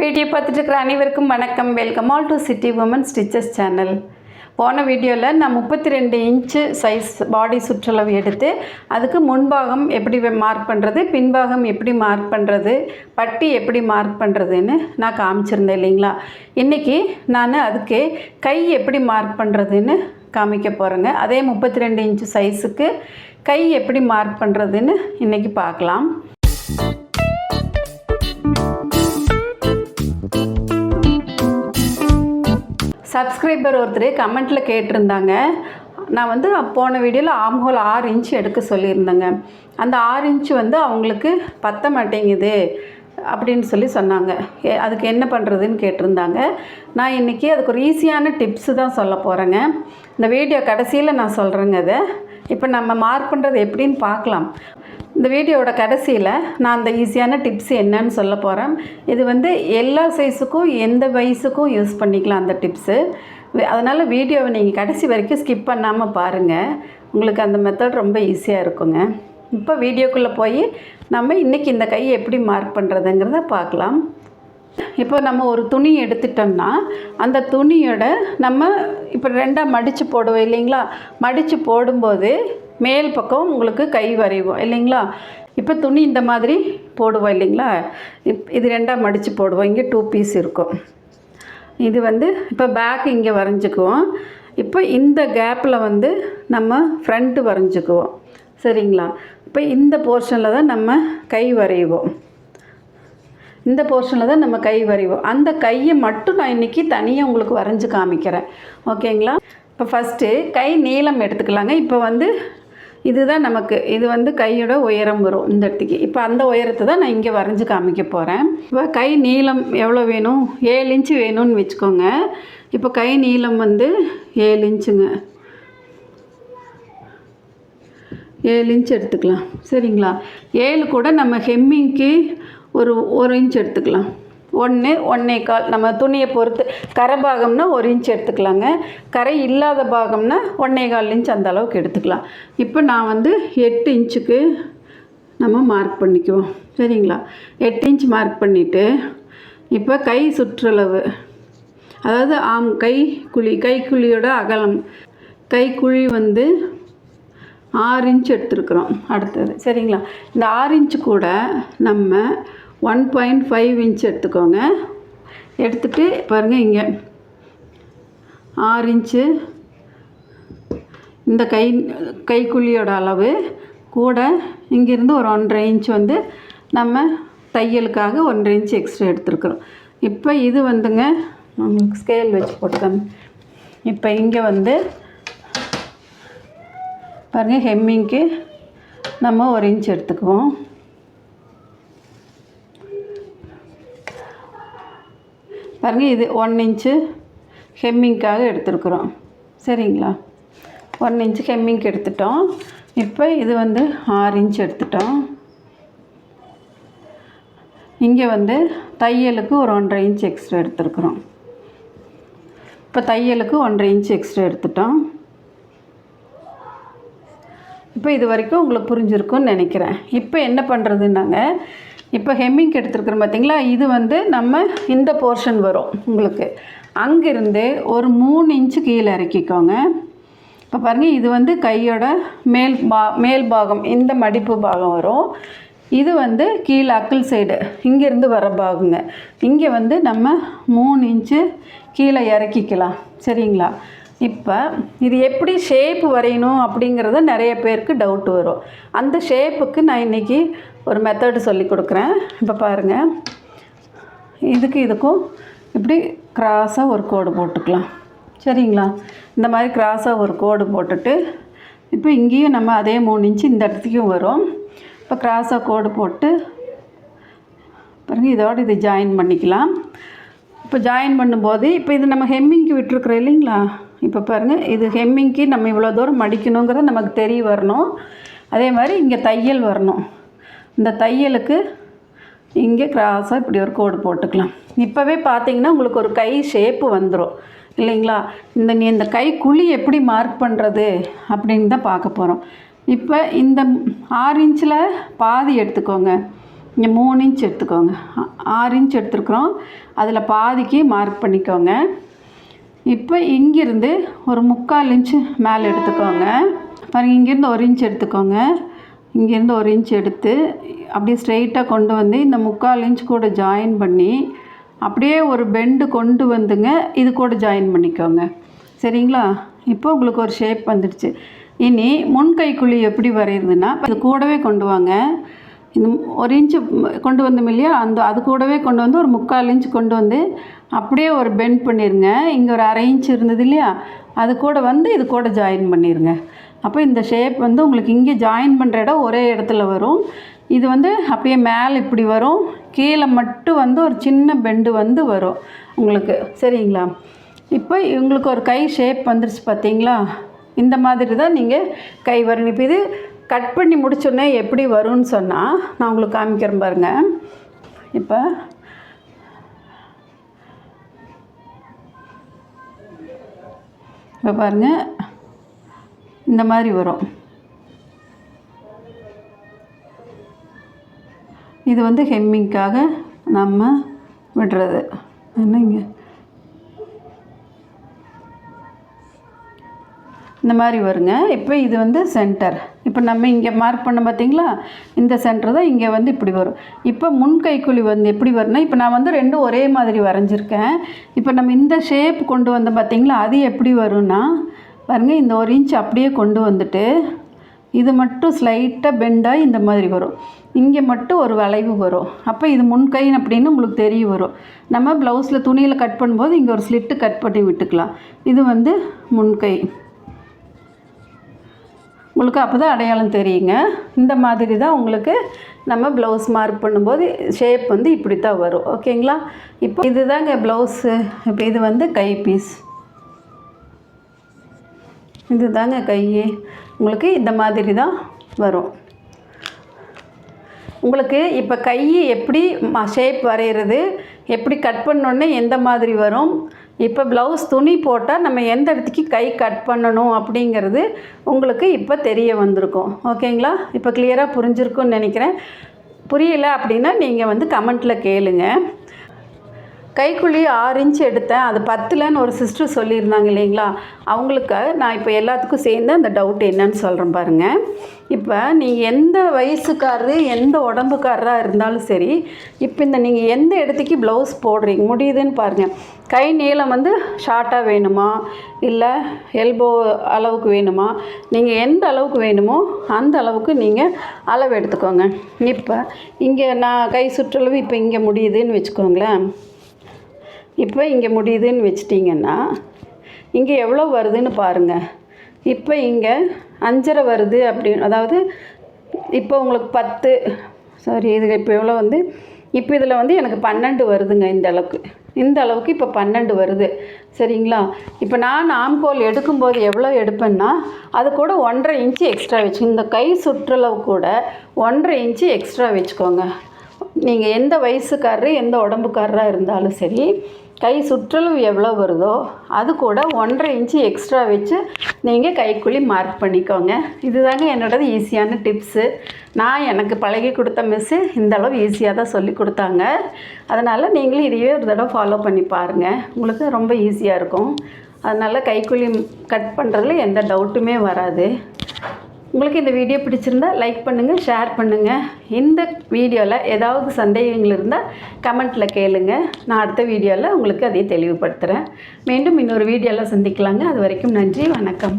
Video பார்த்துட்டு இருக்கிற அனைவருக்கும் வணக்கம். Welcome all to city women stitches channel போன வீடியோவில் நான் முப்பத்தி ரெண்டு இன்ச்சு சைஸ் பாடி சுற்றளவு எடுத்து அதுக்கு முன்பாகம் எப்படி மார்க் பண்ணுறது பின்பாகம் எப்படி மார்க் பண்ணுறது பட்டி எப்படி மார்க் பண்ணுறதுன்னு நான் காமிச்சிருந்தேன் இல்லைங்களா? இன்றைக்கி நான் அதுக்கு கை எப்படி மார்க் பண்ணுறதுன்னு காமிக்க போகிறேங்க அதே முப்பத்தி ரெண்டு இன்ச்சு சைஸுக்கு கை எப்படி மார்க் பண்ணுறதுன்னு இன்றைக்கி பார்க்கலாம். சப்ஸ்கிரைபர் ஒருத்தர் கமெண்ட்டில் கேட்டிருந்தாங்க. நான் வந்து போன வீடியோவில் ஆம்ஹோல் ஆறு இன்ச்சு எடுக்க சொல்லியிருந்தேங்க. அந்த ஆறு இன்ச்சு வந்து அவங்களுக்கு பத்த மாட்டேங்குது அப்படின்னு சொல்லி சொன்னாங்க. அதுக்கு என்ன பண்ணுறதுன்னு கேட்டிருந்தாங்க. நான் இன்றைக்கி அதுக்கு ஒரு ஈஸியான டிப்ஸு தான் சொல்ல போகிறேங்க இந்த வீடியோ கடைசியில் நான் சொல்கிறேங்க அதை. இப்போ நம்ம மார்க் பண்ணுறது எப்படின்னு பார்க்கலாம். இந்த வீடியோவோட கடைசியில் நான் அந்த ஈஸியான டிப்ஸ் என்னன்னு சொல்ல போகிறேன் இது வந்து எல்லா சைஸுக்கும் எந்த வயசுக்கும் யூஸ் பண்ணிக்கலாம் அந்த டிப்ஸு அதனால் வீடியோவை நீங்கள் கடைசி வரைக்கும் ஸ்கிப் பண்ணாமல் பாருங்கள் உங்களுக்கு அந்த மெத்தட் ரொம்ப ஈஸியாக இருக்குங்க. இப்போ வீடியோக்குள்ளே போய் நம்ம இன்றைக்கி இந்த கையை எப்படி மார்க் பண்ணுறதுங்கிறத பார்க்கலாம். இப்போ நம்ம ஒரு துணி எடுத்துட்டோம்னா அந்த துணியோட நம்ம இப்போ ரெண்டாக மடித்து போடுவோம் இல்லைங்களா? மடித்து போடும்போது மேல் பக்கம் உங்களுக்கு கை வரைவோம் இல்லைங்களா? இப்போ துணி இந்த மாதிரி போடுவோம் இல்லைங்களா? இப் இது ரெண்டாக மடித்து போடுவோம். இங்கே டூ பீஸ் இருக்கும். இது வந்து இப்போ பேக் இங்கே வரைஞ்சிக்குவோம். இப்போ இந்த கேப்பில் வந்து நம்ம ஃப்ரண்ட்டு வரைஞ்சிக்குவோம். சரிங்களா? இப்போ இந்த போர்ஷனில் தான் நம்ம கை வரைவோம். இந்த போர்ஷனில் தான் நம்ம கை வரைவோம். அந்த கையை மட்டும் நான் இன்றைக்கி தனியாக உங்களுக்கு வரைஞ்சி காமிக்கிறேன். ஓகேங்களா? இப்போ ஃபஸ்ட்டு கை நீளம் எடுத்துக்கலாங்க. இப்போ வந்து இதுதான் நமக்கு இது வந்து கையோட உயரம் வரும் இந்த இடத்துக்கு. இப்போ அந்த உயரத்தை தான் நான் இங்கே வரைஞ்சி காமிக்க போகிறேன் இப்போ கை நீளம் எவ்வளோ வேணும்? ஏழு இன்ச்சு வேணும்னு வச்சுக்கோங்க. இப்போ கை நீளம் வந்து ஏழு இன்ச்சுங்க. ஏழு இன்ச் எடுத்துக்கலாம். சரிங்களா? ஏழு கூட நம்ம ஹெம்மிங்க்கு ஒரு ஒரு இன்ச் எடுத்துக்கலாம். ஒன்று ஒன்றே கால். நம்ம துணியை பொறுத்து கரை பாகம்னா ஒரு இன்ச் எடுத்துக்கலாங்க. கரை இல்லாத பாகம்னா ஒன்றே கால் இன்ச் அந்த அளவுக்கு எடுத்துக்கலாம். இப்போ நான் வந்து எட்டு இன்ச்சுக்கு நம்ம மார்க் பண்ணிக்குவோம். சரிங்களா? எட்டு இன்ச் மார்க் பண்ணிவிட்டு இப்போ கை சுற்றளவு. அதாவது ஆம் கை குழி கைக்குழியோட அகலம். கைக்குழி வந்து ஆறு இன்ச் எடுத்துருக்குறோம் அடுத்தது. சரிங்களா? இந்த ஆறு இன்ச்சு கூட நம்ம ஒன் பாயிண்ட் ஃபைவ் இன்ச் எடுத்துக்கோங்க. எடுத்துகிட்டு பாருங்கள் இங்கே. ஆறு இன்ச்சு இந்த கை கைக்குழியோட அளவு. கூட இங்கேருந்து ஒரு ஒன்றரை இன்ச் வந்து நம்ம தையலுக்காக ஒன்றரை இன்ச் எக்ஸ்ட்ரா எடுத்துருக்குறோம். இப்போ இது வந்துங்க உங்களுக்கு ஸ்கேல் வச்சு போட்டுக்கோங்க. இப்போ இங்கே வந்து பாருங்கள் ஹெம்மிங்க்கு நம்ம ஒரு இன்ச் எடுத்துக்குவோம். பாருங்கள் இது ஒன் இன்ச்சு ஹெம்மிங்க்காக எடுத்துருக்குறோம். சரிங்களா? ஒன் இன்ச்சு ஹெம்மிங்க்கு எடுத்துட்டோம். இப்போ இது வந்து ஆறு இன்ச் எடுத்துட்டோம். இங்கே வந்து தையலுக்கு ஒரு ஒன்றரை இன்ச் எக்ஸ்ட்ரா எடுத்துருக்குறோம். இப்போ தையலுக்கு ஒன்றரை இன்ச் எக்ஸ்ட்ரா எடுத்துட்டோம். இப்போ இது வரைக்கும் உங்களுக்கு புரிஞ்சிருக்கும்னு நினைக்கிறேன். இப்போ என்ன பண்ணுறதுன்னாங்க இப்போ ஹெம்மிங் எடுத்துருக்குறோம் பார்த்தீங்களா? இது வந்து நம்ம இந்த போர்ஷன் வரும் உங்களுக்கு. அங்கேருந்து ஒரு மூணு இன்ச்சு கீழே இறக்கிக்கோங்க. இப்போ பாருங்கள் இது வந்து கையோட மேல் பா மேல் பாகம் இந்த மடிப்பு பாகம் வரும். இது வந்து கீழே அக்கிள் சைடு இங்கேருந்து வர பாகுங்க. இங்கே வந்து நம்ம மூணு இன்ச்சு கீழே இறக்கிக்கலாம். சரிங்களா? இப்போ இது எப்படி ஷேப் வரையணும் அப்படிங்கிறத நிறைய பேருக்கு டவுட் வரும். அந்த ஷேப்புக்கு நான் இன்றைக்கி ஒரு மெத்தடு சொல்லி கொடுக்குறேன். இப்போ பாருங்கள் இதுக்கு இதுக்கும் இப்படி கிராஸாக ஒரு கோடு போட்டுக்கலாம். சரிங்களா? இந்த மாதிரி கிராஸாக ஒரு கோடு போட்டுட்டு இப்போ இங்கேயும் நம்ம அதே மூணு இன்ச்சு இந்த இடத்துக்கும் வரும். இப்போ கிராஸாக கோடு போட்டு பாருங்கள் இதோடு இது ஜாயின் பண்ணிக்கலாம். இப்போ ஜாயின் பண்ணும்போது இப்போ இது நம்ம ஹெம்மிங்க்கு விட்டுருக்குறோம் இல்லைங்களா? இப்போ பாருங்கள் இது ஹெம்மிங்க்கு நம்ம இவ்வளோ தூரம் மடிக்கணுங்கிறத நமக்கு தெரிய வரணும். அதே மாதிரி இங்கே தையல் வரணும். இந்த தையலுக்கு இங்கே கிராஸாக இப்படி ஒரு கோடு போட்டுக்கலாம். இப்போவே பார்த்தீங்கன்னா உங்களுக்கு ஒரு கை ஷேப்பு வந்துடும் இல்லைங்களா? இந்த நீ இந்த கை குழி எப்படி மார்க் பண்ணுறது அப்படின்னு தான் பார்க்க போகிறோம் இப்போ இந்த ஆறு இன்ச்சில் பாதி எடுத்துக்கோங்க. இங்கே மூணு இன்ச் எடுத்துக்கோங்க. ஆறு இன்ச் எடுத்துருக்குறோம். அதில் பாதிக்கு மார்க் பண்ணிக்கோங்க. இப்போ இங்கிருந்து ஒரு முக்கால் இன்ச்சு மேலே எடுத்துக்கோங்க. பாருங்க இங்கேருந்து ஒரு இன்ச் எடுத்துக்கோங்க. இங்கேருந்து ஒரு இன்ச் எடுத்து அப்படியே ஸ்ட்ரெயிட்டாக கொண்டு வந்து இந்த முக்கால் இன்ச் கூட ஜாயின் பண்ணி அப்படியே ஒரு பெண்டு கொண்டு வந்துங்க இது கூட ஜாயின் பண்ணிக்கோங்க. சரிங்களா? இப்போ உங்களுக்கு ஒரு ஷேப் வந்துடுச்சு. இனி முன்கைக்குழி எப்படி வரைகிறதுனா இது கூடவே கொண்டு வாங்க. இந்த ஒரு இன்ச்சு கொண்டு வந்தோம் இல்லையா? அந்த அது கூடவே கொண்டு வந்து ஒரு முக்கால் இன்ச் கொண்டு வந்து அப்படியே ஒரு பெண்ட் பண்ணிடுங்க இங்கே ஒரு அரை இன்ச் இருந்தது இல்லையா? அது கூட வந்து இது கூட ஜாயின் பண்ணிடுங்க அப்போ இந்த ஷேப் வந்து உங்களுக்கு இங்கே ஜாயின் பண்ணுற இடம் ஒரே இடத்துல வரும். இது வந்து அப்படியே மேலே இப்படி வரும். கீழே மட்டும் வந்து ஒரு சின்ன பெண்டு வந்து வரும். உங்களுக்கு சரிங்களா? இப்போ இவங்களுக்கு ஒரு கை ஷேப் வந்துருச்சு பார்த்தீங்களா இந்த மாதிரி தான் நீங்கள் கை வரணும் இப்போ இது கட் பண்ணி முடிச்சோடனே எப்படி வரும்னு சொன்னால் நான் உங்களுக்கு காமிக்கிறேன் பாருங்க. இப்போ இப்போ பாருங்கள் இந்த மாதிரி வரும். இது வந்து ஹெம்மிங்க்காக நம்ம விடுறது. என்னங்க? இந்த மாதிரி வருங்க. இப்போ இது வந்து சென்டர் இப்போ நம்ம இங்கே மார்க் பண்ண பார்த்தீங்களா இந்த சென்டர் தான் இங்கே வந்து இப்படி வரும். இப்போ முன் கைக்குழி வந்து எப்படி வரும்னா இப்போ நான் வந்து ரெண்டும் ஒரே மாதிரி வரைஞ்சிருக்கேன். இப்போ நம்ம இந்த ஷேப் கொண்டு வந்த பார்த்தீங்களா அது எப்படி வரும்னா பாருங்கள் இந்த ஒரு இன்ச் அப்படியே கொண்டு வந்துட்டு இது மட்டும் ஸ்லைட்டாக பெண்டாக இந்த மாதிரி வரும். இங்கே மட்டும் ஒரு வளைவு வரும். அப்போ இது முன்கை அப்படின்னு உங்களுக்கு தெரிய வரும். நம்ம ப்ளவுஸில் துணியில் கட் பண்ணும்போது இங்கே ஒரு ஸ்லிட்டு கட் பண்ணி விட்டுக்கலாம். இது வந்து முன்கை உங்களுக்கு அப்போ தான் அடையாளம் தெரியுங்க. இந்த மாதிரி தான் உங்களுக்கு நம்ம ப்ளவுஸ் மார்க் பண்ணும்போது ஷேப் வந்து இப்படி தான் வரும் ஓகேங்களா இப்போ இதுதாங்க ப்ளவுஸு இப்போ இது வந்து கை பீஸ் இது தாங்க கை. உங்களுக்கு இந்த மாதிரி தான் வரும். உங்களுக்கு இப்போ கை எப்படி ஷேப் வரைகிறது எப்படி கட் பண்ணோன்னே எந்த மாதிரி வரும் இப்போ ப்ளவுஸ் துணி போட்டால் நம்ம எந்த இடத்துக்கு கை கட் பண்ணணும் அப்படிங்கிறது உங்களுக்கு இப்போ தெரிய வந்திருக்கும். ஓகேங்களா? இப்போ கிளியராக புரிஞ்சிருக்கும்னு நினைக்கிறேன். புரியல அப்படின்னா நீங்கள் வந்து கமெண்ட்டில் கேளுங்கள் கைக்குழி ஆறு இன்ச் எடுத்தேன். அது பத்துலன்னு ஒரு சிஸ்டர் சொல்லியிருந்தாங்க இல்லைங்களா? அவங்களுக்கு நான் இப்போ எல்லாத்துக்கும் சேர்ந்து அந்த டவுட் என்னன்னு சொல்கிறேன் பாருங்கள் இப்போ நீங்கள் எந்த வயசுக்காரரு எந்த உடம்புக்காரராக இருந்தாலும் சரி இப்போ இந்த நீங்கள் எந்த இடத்துக்கு ப்ளவுஸ் போடுறீங்க முடியுதுன்னு பாருங்கள் கை நீளம் வந்து ஷார்ட்டாக வேணுமா? இல்லை எல்போ அளவுக்கு வேணுமா? நீங்கள் எந்த அளவுக்கு வேணுமோ அந்த அளவுக்கு நீங்கள் அளவு எடுத்துக்கோங்க. இப்போ இங்கே நான் கை சுற்றளவு இப்போ இங்கே முடியுதுன்னு வச்சுக்கோங்களேன். இப்போ இங்கே முடியுதுன்னு வச்சிட்டிங்கன்னா இங்கே எவ்வளோ வருதுன்னு பாருங்கள் இப்போ இங்கே அஞ்சரை வருது அப்படின்னு அதாவது இப்போ உங்களுக்கு பத்து சாரி இது இப்போ எவ்வளோ வந்து? இப்போ இதில் வந்து எனக்கு பன்னெண்டு வருதுங்க இந்த அளவுக்கு. இந்த அளவுக்கு இப்போ பன்னெண்டு வருது. சரிங்களா? இப்போ நான் ஆம்கோல் எடுக்கும்போது எவ்வளோ எடுப்பேன்னா அது கூட ஒன்றரை இன்ச்சு எக்ஸ்ட்ரா வச்சு இந்த கை சுற்றளவு கூட ஒன்றரை இன்ச்சு எக்ஸ்ட்ரா வச்சுக்கோங்க. நீங்கள் எந்த வயசுக்காரரு எந்த உடம்புக்காரராக இருந்தாலும் சரி கை சுற்றளவு எவ்வளோ வருதோ அது கூட ஒன்றரை இன்ச்சு எக்ஸ்ட்ரா வச்சு நீங்கள் கைக்குழி மார்க் பண்ணிக்கோங்க. இதுதாங்க என்னோடது ஈஸியான டிப்ஸு நான் எனக்கு பழகி கொடுத்த மிஸ்ஸு இந்த அளவு ஈஸியாக தான் சொல்லி கொடுத்தாங்க. அதனால் நீங்களும் இதையே ஒரு தடவை ஃபாலோ பண்ணி பாருங்கள் உங்களுக்கு ரொம்ப ஈஸியாக இருக்கும். அதனால் கைக்குழி கட் பண்ணுறதுல எந்த டவுட்டுமே வராது. உங்களுக்கு இந்த வீடியோ பிடிச்சிருந்தா லைக் பண்ணுங்கள் ஷேர் பண்ணுங்கள் இந்த வீடியோவில் ஏதாவது சந்தேகங்கள் இருந்தால் கமெண்ட்டில் கேளுங்க. நான் அடுத்த வீடியோவில் உங்களுக்கு அதை தெளிவுபடுத்துகிறேன் மீண்டும் இன்னொரு வீடியோவில் சந்திக்கலாங்க. அது வரைக்கும் நன்றி வணக்கம்.